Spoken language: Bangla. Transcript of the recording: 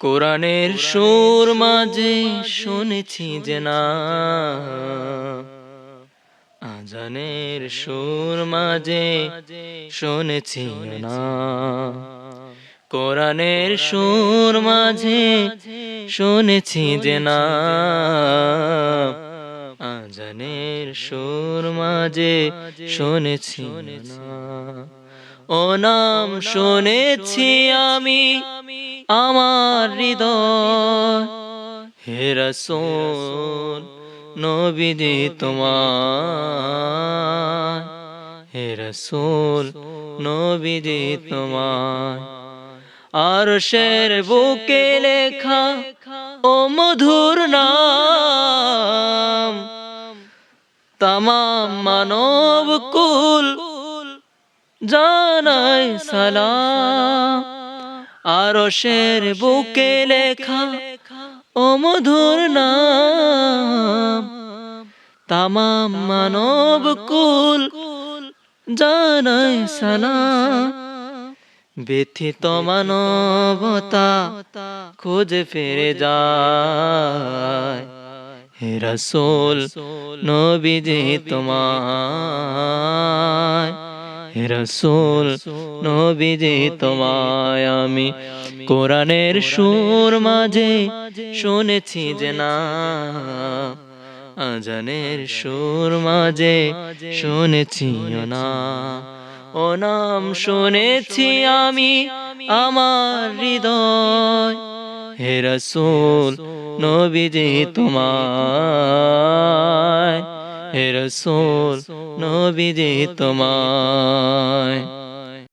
কোরআনের সুর মাঝে শুনেছি যে না। আজানের সুর মাঝে শুনেছি না। কোরআনের সুর মাঝে শুনেছি যে না। আজানের সুর মাঝে শুনেছি না। ও নাম শুনেছি আমি। আমার হৃদয়। হে রসুল নবীজি তোমার। হে রসুল নবীজি তোমার। আর শের বুকে লেখা ও মধুর নাম। তামাম মানব কুল জানাই সালাম। আর শের বুকে লেখা ও মধুর নাম। তামাম মানব কুল জানাই সালাম। ব্যথিত মানবতা খুঁজে ফিরে যায়। হে রসুল নবীজি তোমায় হে রসুল, নবীজি তোমায় আমি কোরআনের সুর মাঝে শুনেছি যে না, আজানের সুর মাঝে শুনেছি না। ও নাম শুনেছি আমি আমার হৃদয়। হে রসুল, নবীজি তোমায় হে রসুল নবীজি তোমায়।